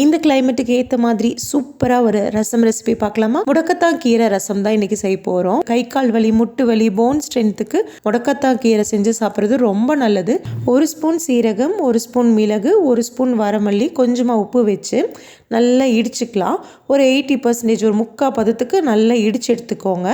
இந்த கிளைமேட்டுக்கு ஏற்ற மாதிரி சூப்பராக ஒரு ரசம் ரெசிபி பார்க்கலாமா? முடக்கத்தான் கீரை ரசம் தான் இன்னைக்கு செய்ய போகிறோம் கை கால் வலி முட்டு வலி போன் ஸ்ட்ரென்த்துக்கு முடக்கத்தான் கீரை செஞ்சு சாப்பிட்றது ரொம்ப நல்லது. ஒரு ஸ்பூன் சீரகம் ஒரு ஸ்பூன் மிளகு ஒரு ஸ்பூன் வரமல்லி கொஞ்சமாக உப்பு வச்சு நல்லா இடிச்சுக்கலாம். ஒரு எயிட்டி பர்சன்டேஜ் ஒரு முக்கால் பதத்துக்கு நல்லா இடிச்சு எடுத்துக்கோங்க.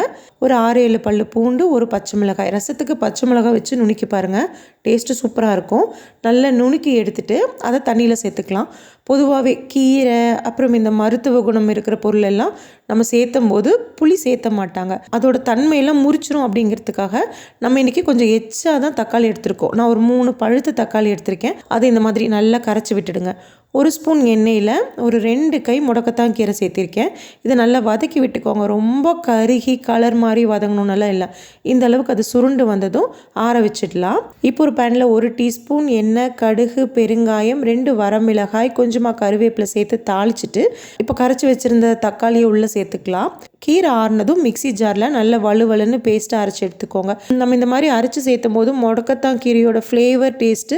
ஒரு ஆறு ஏழு பல்லு பூண்டு ஒரு பச்சை மிளகாய். ரசத்துக்கு பச்சை மிளகாய் வச்சு நுணுக்கி பாருங்கள் டேஸ்ட்டு சூப்பராக இருக்கும். நல்லா நுணுக்கி எடுத்துட்டு அதை தண்ணியில் சேர்த்துக்கலாம். பொதுவாகவே கீரை அப்புறம் இந்த மருத்துவ குணம் இருக்கிற பொருள் எல்லாம் நம்ம சேர்த்தும் போது புளி சேர்த்த மாட்டாங்க. அதோட தன்மையெல்லாம் முறிச்சிரும் அப்படிங்கிறதுக்காக நம்ம இன்றைக்கி கொஞ்சம் எச்சா தான் தக்காளி எடுத்திருக்கோம். நான் ஒரு மூணு பழுத்த தக்காளி எடுத்திருக்கேன். அதை இந்த மாதிரி நல்லா கரைச்சி விட்டுடுங்க. ஒரு ஸ்பூன் எண்ணெயில் ஒரு ரெண்டு கை முடக்கத்தான் கீரை சேர்த்திருக்கேன். இதை நல்லா வதக்கி விட்டுக்கோங்க. ரொம்ப கருகி கலர் மாதிரி வதங்கணும்னால இல்லை. இந்த அளவுக்கு அது சுருண்டு வந்ததும் ஆற வச்சிடலாம். இப்போ ஒரு பேனில் ஒரு டீஸ்பூன் எண்ணெய் கடுகு பெருங்காயம் ரெண்டு வரமிளகாய் கொஞ்சமாக கருவேப்பிலை சேர்த்து தாளிச்சிட்டு இப்போ கரைச்சி வச்சுருந்த தக்காளியை உள்ளே சேர்த்துக்கலாம். கீரை ஆறுனதும் மிக்சி ஜாரில் நல்ல வலுவலுன்னு பேஸ்ட்டாக அரைச்சி எடுத்துக்கோங்க. நம்ம இந்த மாதிரி அரைச்சி சேர்த்தும் போது முடக்கத்தான் கீரையோட ஃப்ளேவர் டேஸ்ட்டு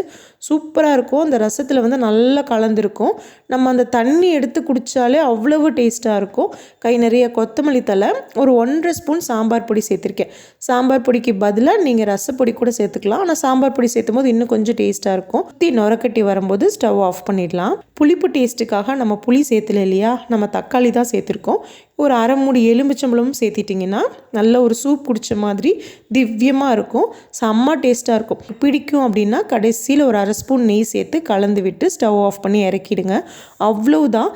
சூப்பராக இருக்கும். அந்த ரசத்தில் வந்து நல்லா கலந்துருக்கும். நம்ம அந்த தண்ணி எடுத்து குடித்தாலே அவ்வளவு டேஸ்ட்டாக இருக்கும். கை நிறைய கொத்தமல்லி தலை ஒரு ஒன்றரை ஸ்பூன் சாம்பார் பொடி சேர்த்துருக்கேன். சாம்பார் பொடிக்கு பதிலாக நீங்கள் ரசப்பொடி கூட சேர்த்துக்கலாம். ஆனால் சாம்பார் பொடி சேர்த்தும் போது இன்னும் கொஞ்சம் டேஸ்ட்டாக இருக்கும். தீ நுரக்கட்டி வரும்போது ஸ்டவ் ஆஃப் பண்ணிடலாம். புளிப்பு டேஸ்ட்டுக்காக நம்ம புளி சேர்த்துல இல்லையா? நம்ம தக்காளி தான் சேர்த்துருக்கோம். ஒரு அரை மூடி எலுமிச்சம்பழமும் சேர்த்திட்டிங்கன்னா நல்ல ஒரு சூப் குடித்த மாதிரி திவ்யமாக இருக்கும். செம்ம டேஸ்ட்டாக இருக்கும். பிடிக்கும் அப்படின்னா கடைசியில் ஒரு அரை ஸ்பூன் நெய் சேர்த்து கலந்து விட்டு ஸ்டவ் ஆஃப் பண்ணி இறக்கிடுங்க. அவ்வளோதான்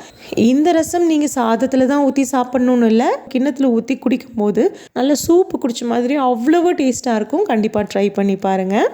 இந்த ரசம் நீங்கள் சாதத்தில் தான் ஊற்றி சாப்பிட்ணுன்னு இல்லை கிண்ணத்தில் ஊற்றி குடிக்கும் போது நல்ல சூப்பு குடித்த மாதிரி அவ்வளோ டேஸ்ட்டாக இருக்கும். கண்டிப்பாக ட்ரை பண்ணி பாருங்கள்